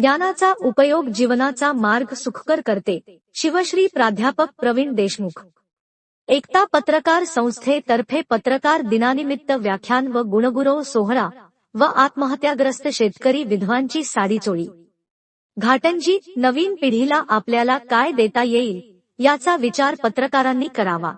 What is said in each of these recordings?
ज्ञानाचा उपयोग जीवनाचा मार्ग सुखकर करते. शिवश्री प्राध्यापक प्रवीण देशमुख. एकता पत्रकार संस्थेतर्फे पत्रकार दिनानिमित्त व्याख्यान व गुणगुरव सोहळा व आत्महत्याग्रस्त शेतकरी विधवांची साडीचोळी घाटंजी नवीन पिढीला आपल्याला काय देता येईल याचा विचार पत्रकारांनी करावा.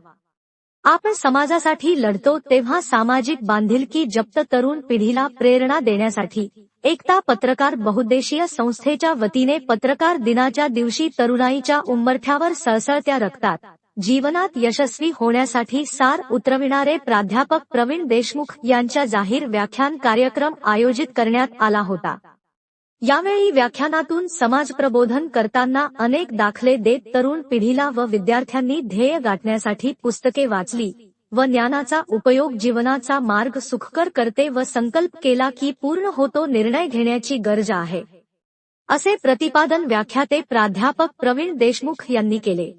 आपण समाजासाठी लढतो तेव्हा सामाजिक बांधिलकी जप्त तरुण पिढीला प्रेरणा देण्यासाठी एकता पत्रकार बहुद्देशीय संस्थेच्या वतीने पत्रकार दिनाच्या दिवशी तरुणाईच्या उंबरठ्यावर सळसळत्या रक्तात जीवनात यशस्वी होण्यासाठी सार उतरविणारे प्राध्यापक प्रवीण देशमुख यांच्या जाहीर व्याख्यान कार्यक्रम आयोजित करण्यात आला होता. यावेळी व्याख्यानातून समाज प्रबोधन करताना अनेक दाखले देत तरुण पिढीला व विद्यार्थ्यांनी ध्येय गाठण्यासाठी पुस्तके वाचली व ज्ञानाचा उपयोग जीवनाचा मार्ग सुखकर करते व संकल्प केला की पूर्ण होतो निर्णय घेण्याची गरज आहे. असे प्रतिपादन व्याख्याते प्राध्यापक प्रवीण देशमुख यांनी केले.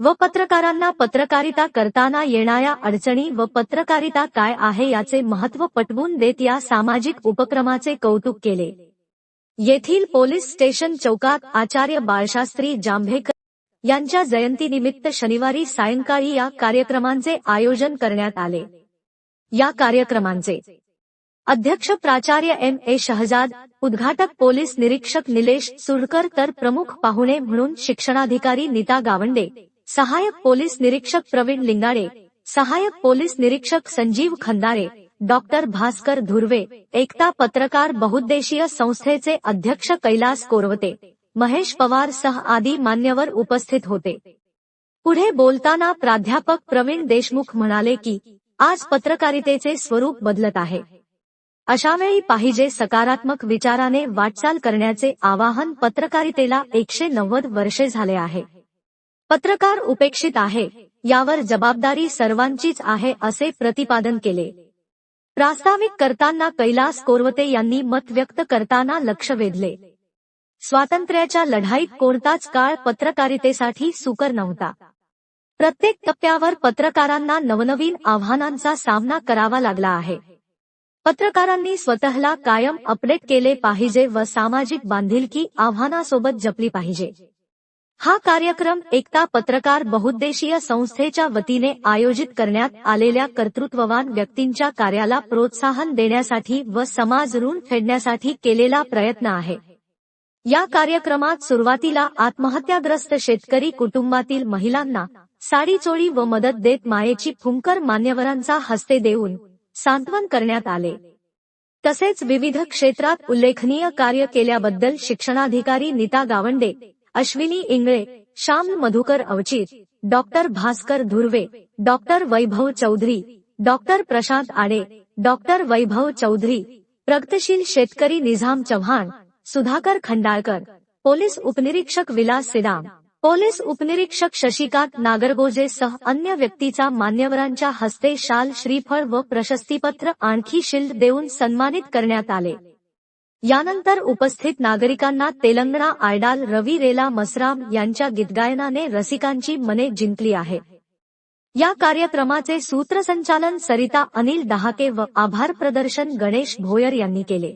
व पत्रकारांना पत्रकारिता करताना येणाऱ्या अडचणी व पत्रकारिता काय आहे याचे महत्त्व पटवून देत या सामाजिक उपक्रमाचे कौतुक केले. येथील पोलीस स्टेशन चौकात आचार्य बाळशास्त्री जांभेकर यांच्या जयंतीनिमित्त शनिवारी सायंकाळी या कार्यक्रमांचे आयोजन करण्यात आले. या कार्यक्रमांचे अध्यक्ष प्राचार्य एम. ए. शहजाद उद्घाटक पोलीस निरीक्षक निलेश सुडकर तर प्रमुख पाहुणे म्हणून शिक्षणाधिकारी नीता गावंडे सहायक पोलीस निरीक्षक प्रवीण लिंगाडे सहायक पोलीस निरीक्षक संजीव खंदारे डॉक्टर भास्कर धुर्वे एकता पत्रकार बहुद्देशीय संस्थेचे अध्यक्ष कैलास कोरवते महेश पवार सह आदी मान्यवर उपस्थित होते. पुढे बोलताना प्राध्यापक प्रवीण देशमुख म्हणाले की आज पत्रकारितेचे स्वरूप बदलत आहे. अशावेळी पाहिजे सकारात्मक विचाराने वाटचाल करण्याचे आवाहन पत्रकारितेला एकशे नव्वद वर्षे झाले आहे. पत्रकार उपेक्षित आहे यावर जबाबदारी सर्वांचीच आहे असे प्रतिपादन केले. प्रास्ताविक करताना कैलास कोरवते यांनी मत व्यक्त करताना लक्ष वेधले. स्वातंत्र्याच्या लढाईत कोणताच काळ पत्रकारितेसाठी सुकर नव्हता. प्रत्येक टप्प्यावर पत्रकारांना नवनवीन आव्हानांचा सामना करावा लागला आहे. पत्रकारांनी स्वतःला कायम अपडेट केले पाहिजे व सामाजिक बांधिलकी आव्हानासोबत जपली पाहिजे. हा कार्यक्रम एकता पत्रकार बहुद्देशीय संस्थेच्या वतीने आयोजित करण्यात आलेल्या कर्तृत्ववान व्यक्तींच्या कार्याला प्रोत्साहन देण्यासाठी व समाज ऋण फेडण्यासाठी केलेला प्रयत्न आहे. या कार्यक्रमात सुरुवातीला आत्महत्याग्रस्त शेतकरी कुटुंबातील महिलांना साडीचोळी व मदत देत मायेची फुंकर मान्यवरांचा हस्ते देऊन सांत्वन करण्यात आले. तसेच विविध क्षेत्रात उल्लेखनीय कार्य केल्याबद्दल शिक्षणाधिकारी Neeta Gawande Ashwini Ingle Shyam Madhukar Avchit doctor Bhaskar Dhurve doctor Vaibhav Chaudhari doctor Prashant Ade doctor Vaibhav Chaudhari प्रगतशील शेतकरी निझाम चव्हाण सुधाकर खंडाळकर पोलीस उपनिरीक्षक विलास सिदाम पोलीस उपनिरीक्षक शशिकांत नागरगोजे सह अन्य व्यक्तीचा मान्यवरांच्या हस्ते शाल श्रीफळ व प्रशस्तीपत्र आणखी शिल्ड देऊन सन्मानित करण्यात आले. यानंतर उपस्थित नागरिकांना तेलंगणा आयडाल रवी रेला मसराम यांच्या गीतगायनाने रसिकांची मने जिंकली आहे. या कार्यक्रमाचे सूत्रसंचालन सरिता अनिल दहाके व आभार प्रदर्शन गणेश भोयर यांनी केले.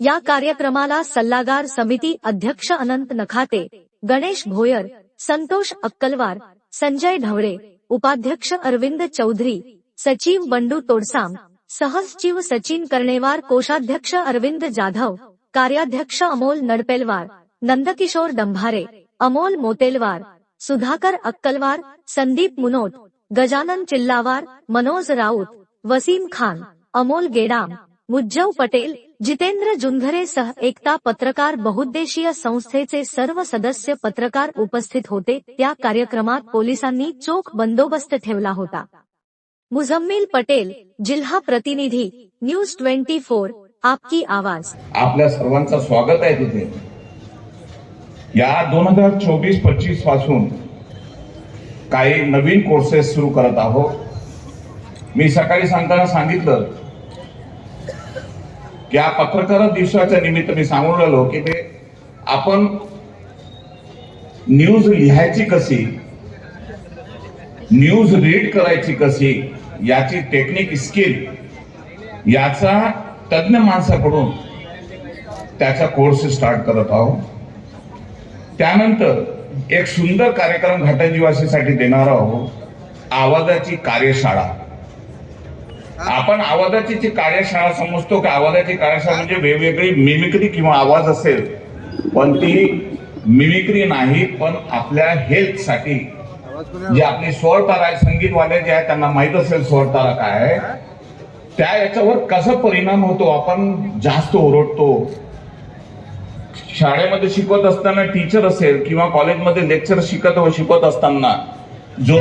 या कार्यक्रमाला सल्लागार समिती अध्यक्ष अनंत नखाते गणेश भोयर संतोष अक्कलवार संजय ढवळे उपाध्यक्ष अरविंद चौधरी सचिव बंडू तोडसाम सहसचिव सचिन कर्णेवार कोषाध्यक्ष अरविंद जाधव कार्याध्यक्ष अमोल नडपेलवार नंदकिशोर दंभारे अमोल मोतेलवार सुधाकर अक्कलवार संदीप मुनोट गजानन चिल्लावार मनोज राऊत वसीम खान अमोल गेडाम मुज्जव पटेल जितेंद्र जुंधरे सह एकता पत्रकार बहुद्देशीय संस्थेचे सर्व सदस्य पत्रकार उपस्थित होते. त्या कार्यक्रमात पोलिसांनी चोख बंदोबस्त ठेवला होता. मुझम्मिल पटेल जिल्हा प्रतिनिधी न्यूज ट्वेंटी फोर आपकी आवाज. आपल्या सर्वांचं स्वागत आहे तिथे या दोन हजार चोवीस पंचवीसपासून काही नवीन कोर्सेस सुरू करत आहोत. मी सकाळी सांगताना सांगितलं की या पत्रकार दिवसाच्या निमित्त मी सांगून राहिलो की ते आपण न्यूज लिहायची कशी न्यूज रीड करायची कशी? याची टेक्निक स्किल. याचा तज्ञ माणसाकडून त्याचा कोर्स स्टार्ट करत आहोत. त्यानंतर एक सुंदर कार्यक्रम घाटंजीवासीसाठी देणार आहोत. आवाजाची कार्यशाळा. आपण आवाजाची जी कार्यशाळा समजतो की? आवाजाची कार्यशाळा म्हणजे वेगवेगळी मिमिक्री किंवा आवाज असेल. पण ती मिमिक्री नाही पण आपल्या हेल्थसाठी जे आपली स्वर तारा आहे संगीतवाले जे आहेत त्यांना माहीत असेल स्वर तारा काय आहे. त्या याच्यावर कसा परिणाम होतो? आपण जास्त ओरडतो. शाळेमध्ये शिकवत असताना टीचर असेल किंवा कॉलेजमध्ये लेक्चर शिकत शिकवत असताना जो